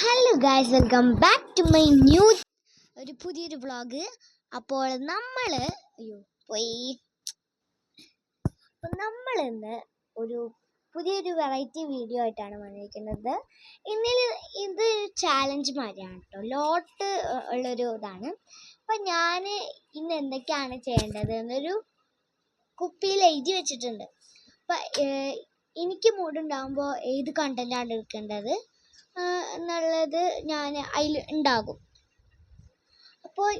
Hello guys welcome back to my new ഒരു പുതിയൊരു vlog അപ്പോൾ നമ്മൾ അയ്യോ പോയി. അപ്പം നമ്മൾ ഇന്ന് ഒരു പുതിയൊരു വെറൈറ്റി വീഡിയോ ആയിട്ടാണ് വന്നിരിക്കുന്നത്. ഇന്നിൽ ഇത് ചാലഞ്ച് മാതിരിയാണ് കേട്ടോ ലോട്ട് ഉള്ളൊരു ഇതാണ്. അപ്പം ഞാൻ ഇന്ന് എന്തൊക്കെയാണ് ചെയ്യേണ്ടത് എന്നൊരു കുപ്പിയിൽ എഴുതി വെച്ചിട്ടുണ്ട്. അപ്പം എനിക്ക് മൂടുണ്ടാകുമ്പോൾ ഏത് കണ്ടന്റാണ് എടുക്കേണ്ടത്? എന്നുള്ളത് ഞാൻ അതിൽ ഉണ്ടാകും അപ്പോൾ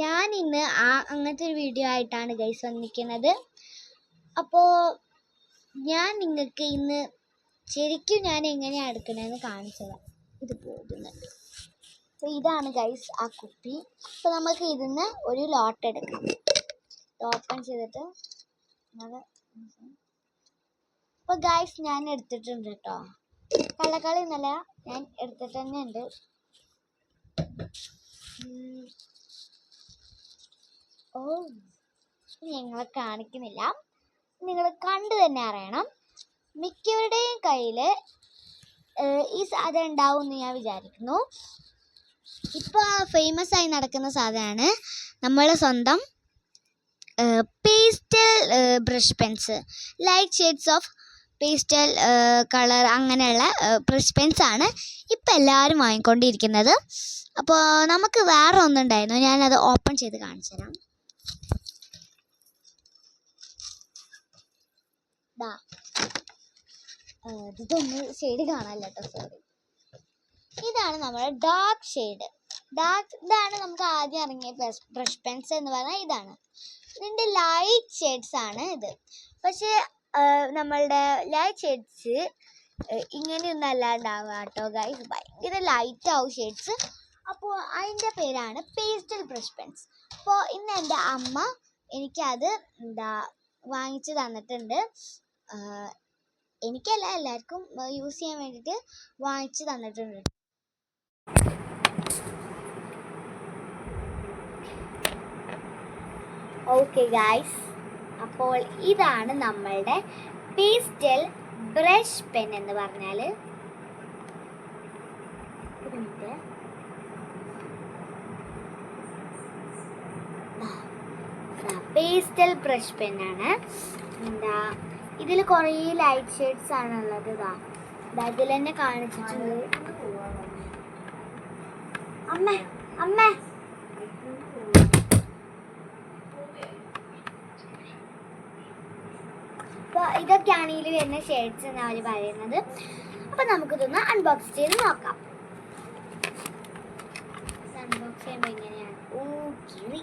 ഞാൻ ഇന്ന് ആ അങ്ങനത്തെ ഒരു വീഡിയോ ആയിട്ടാണ് ഗൈസ് വന്നിരിക്കുന്നത്. അപ്പോൾ ഞാൻ നിങ്ങൾക്ക് ഇന്ന് ശരിക്കും ഞാൻ എങ്ങനെയാണ് എടുക്കണതെന്ന് തരാം. ഇത് പോകുന്നുണ്ട് അപ്പോൾ ഇതാണ് ഗൈസ് ആ കുപ്പി. അപ്പോൾ നമുക്ക് ഇതിന്ന് ഒരു ലോട്ട് എടുക്കാം. ഓപ്പൺ ചെയ്തിട്ട് അപ്പോൾ ഗൈസ് ഞാൻ എടുത്തിട്ടുണ്ട് കേട്ടോ. കള്ളക്കളി എന്നല്ല ഞാൻ എടുത്തിട്ട് തന്നെ ഉണ്ട് ഓ നിങ്ങളെ കാണിക്കുന്നില്ല. നിങ്ങൾ കണ്ടു തന്നെ അറിയണം. മിക്കവരുടെയും കയ്യിൽ ഈ സാധനം ഉണ്ടാവും എന്ന് ഞാൻ വിചാരിക്കുന്നു. ഇപ്പോൾ ഫേമസ് ആയി നടക്കുന്ന സാധനമാണ് നമ്മളെ സ്വന്തം pastel brush pens light shades of pastel colour അങ്ങനെയുള്ള ബ്രഷ് പെൻസ് ആണ് ഇപ്പം എല്ലാവരും വാങ്ങിക്കൊണ്ടിരിക്കുന്നത്. അപ്പോൾ നമുക്ക് വേറെ ഒന്നുണ്ടായിരുന്നു. ഞാനത് ഓപ്പൺ ചെയ്ത് കാണിച്ചു തരാം. ഇതൊന്ന് ഷെയ്ഡ് കാണാനല്ല കേട്ടോ സോറി ഇതാണ് നമ്മുടെ ഡാർക്ക് ഷെയ്ഡ് ഡാർക്ക് ഇതാണ് നമുക്ക് ആദ്യം ഇറങ്ങിയ ബ്രഷ് പെൻസ് എന്ന് പറഞ്ഞാൽ ഇതാണ്. ഇതിന്റെ ലൈറ്റ് ഷെയ്ഡ്സ് ആണ് ഇത്. പക്ഷേ നമ്മളുടെ ലൈറ്റ് ഷെയ്ഡ്സ് ഇങ്ങനെയൊന്നും അല്ലാണ്ടാവുക കേട്ടോ ഗൈസ് ഭയങ്കര ലൈറ്റ് ആവും ഷെയ്ഡ്സ് അപ്പോൾ അതിന്റെ പേരാണ് പേസ്റ്റൽ ബ്രഷ് പെൻസ് അപ്പോൾ ഇന്ന് എന്റെ അമ്മ എനിക്കത് എന്താ വാങ്ങിച്ചു തന്നിട്ടുണ്ട്. എനിക്കല്ല എല്ലാവർക്കും യൂസ് ചെയ്യാൻ വേണ്ടിയിട്ട് വാങ്ങിച്ചു തന്നിട്ടുണ്ട്. ഓക്കെ ഗായ്സ് അപ്പോൾ ഇതാണ് നമ്മളുടെ പേസ്റ്റൽ ബ്രഷ് പെൻ എന്ന് പറഞ്ഞാൽ. പേസ്റ്റൽ ബ്രഷ് പെൻ ആണ്. എന്താ ഇതിൽ കുറേ ലൈറ്റ് ഷെയ്ഡ്സ് ആണ് ഉള്ളത് ഇതാ ഇതാ ഇതിൽ തന്നെ കാണിച്ചിട്ടുണ്ട്. അമ്മ അമ്മ. അപ്പോൾ ഇതൊക്കെയാണ് ഇതിൽ വരുന്ന ഷെയ്ഡ്സ് എന്നാണ് അവർ പറയുന്നത്. അപ്പോൾ നമുക്കിതൊന്ന് അൺബോക്സ് ചെയ്ത് നോക്കാം. അൺബോക്സ് ചെയ്യുമ്പോൾ എങ്ങനെയാണ്? ഓ കിളി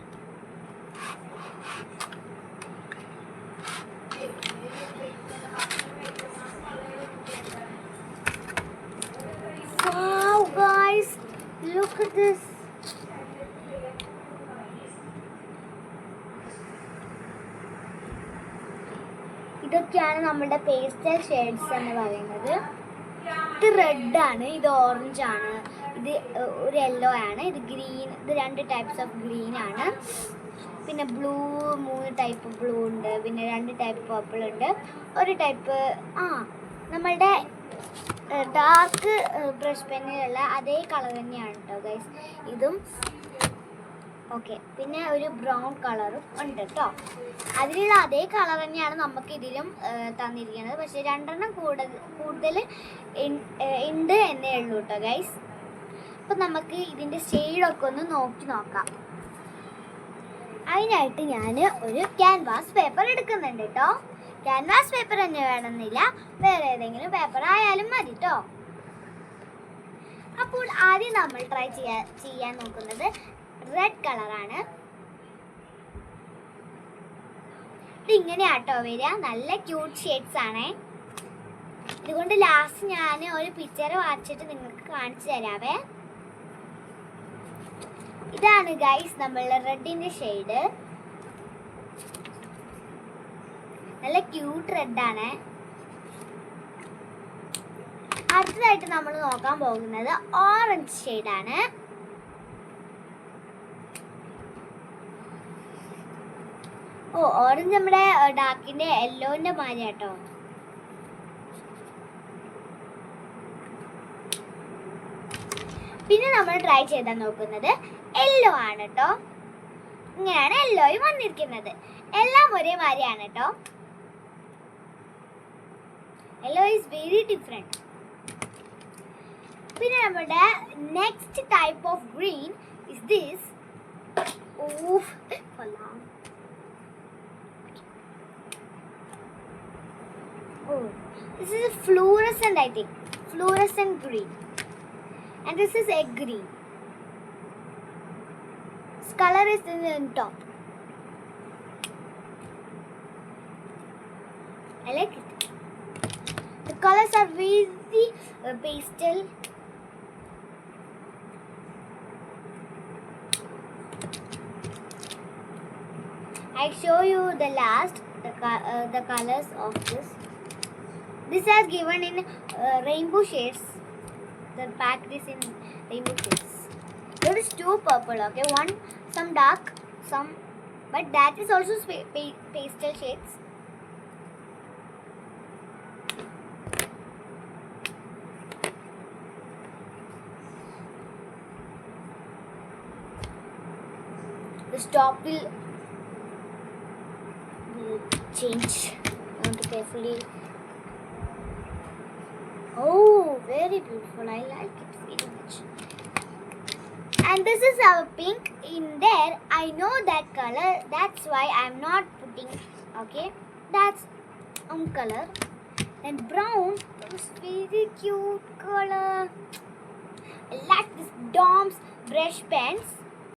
look at this. ഇതൊക്കെയാണ് നമ്മുടെ പേസ്റ്റൽ ഷെയ്ഡ്സ് എന്ന് പറയുന്നത്. ഇത് റെഡ് ആണ് ഇത് ഓറഞ്ച് ആണ് ഇത് ഒരു യെല്ലോ ആണ് ഇത് ഗ്രീൻ ഇത് രണ്ട് ടൈപ്സ് ഓഫ് ഗ്രീൻ ആണ്. പിന്നെ ബ്ലൂ മൂന്ന് ടൈപ്പ് ബ്ലൂ ഉണ്ട് പിന്നെ രണ്ട് ടൈപ്പ് പർപ്പിൾ ഉണ്ട്. ഒരു ടൈപ്പ് ആ നമ്മളുടെ ഡാർക്ക് ബ്രഷ് പെന്നിലുള്ള അതേ കളർ തന്നെയാണ് കേട്ടോ ഗൈസ് ഇതും ഓക്കെ പിന്നെ ഒരു ബ്രൗൺ കളറും ഉണ്ട് കേട്ടോ അതിലുള്ള അതേ കളർ തന്നെയാണ് നമുക്ക് ഇതിലും തന്നിരിക്കുന്നത്. പക്ഷെ രണ്ടെണ്ണം കൂടുതൽ കൂടുതൽ ഉണ്ട് എന്നേ ഉള്ളൂ കേട്ടോ ഗൈസ് അപ്പം നമുക്ക് ഇതിന്റെ ഷെയ്ഡൊക്കെ ഒന്ന് നോക്കി നോക്കാം. അതിനായിട്ട് ഞാൻ ഒരു ക്യാൻവാസ് പേപ്പർ എടുക്കുന്നുണ്ട് കേട്ടോ ക്യാൻവാസ് പേപ്പർ തന്നെ വേണമെന്നില്ല. വേറെ ഏതെങ്കിലും പേപ്പർ ആയാലും മതി കേട്ടോ അപ്പോൾ ആദ്യം നമ്മൾ ട്രൈ ചെയ്യാൻ ചെയ്യാൻ നോക്കുന്നത് റെഡ് കളറാണ് ഇതിങ്ങനെയാട്ടോ വരിക. നല്ല ക്യൂട്ട് ഷേഡ്സ് ആണേ. ഇതുകൊണ്ട് ലാസ്റ്റ് ഞാൻ ഒരു പിക്ചർ വായിച്ചിട്ട് നിങ്ങൾക്ക് കാണിച്ചു തരാവേ. ഇതാണ് ഗൈസ് നമ്മളുടെ റെഡിന്റെ ഷെയ്ഡ് നല്ല ക്യൂട്ട് റെഡാണ് അടുത്തതായിട്ട് നമ്മൾ നോക്കാൻ പോകുന്നത് ഓറഞ്ച് ഷെയ്ഡാണ് ഓ ഓറഞ്ച് നമ്മുടെ ഡാക്കിന്റെ എല്ലോന്റെ മാതിരി കേട്ടോ പിന്നെ നമ്മൾ ട്രൈ ചെയ്താൽ നോക്കുന്നത് യെല്ലോ ആണ് കേട്ടോ ഇങ്ങനെയാണ് യെല്ലോയും വന്നിരിക്കുന്നത്. എല്ലാം ഒരേ മാതിരിയാണ് കേട്ടോ യെല്ലോ ഈസ് വെരി ഡിഫറെന്റ് പിന്നെ നമ്മുടെ next type of green is this of കൊള്ളാം. Oh, this is fluorescent, I think. Fluorescent green. And this is egg green. This color is in the top. I like it. The colors are very uh, pastel. I show you the last the, uh, the colors of this. This has given in uh, rainbow shades. The pack is in rainbow shades. There is two purple. Okay, one some dark, some, but that is also pastel shades. The stop will will change. I want to carefully. Oh, very beautiful. I like it very much. And this is our pink in there. I know that color. That's why I'm not putting. Okay, that's um color. And brown is very cute color. I like this Dom's brush pens.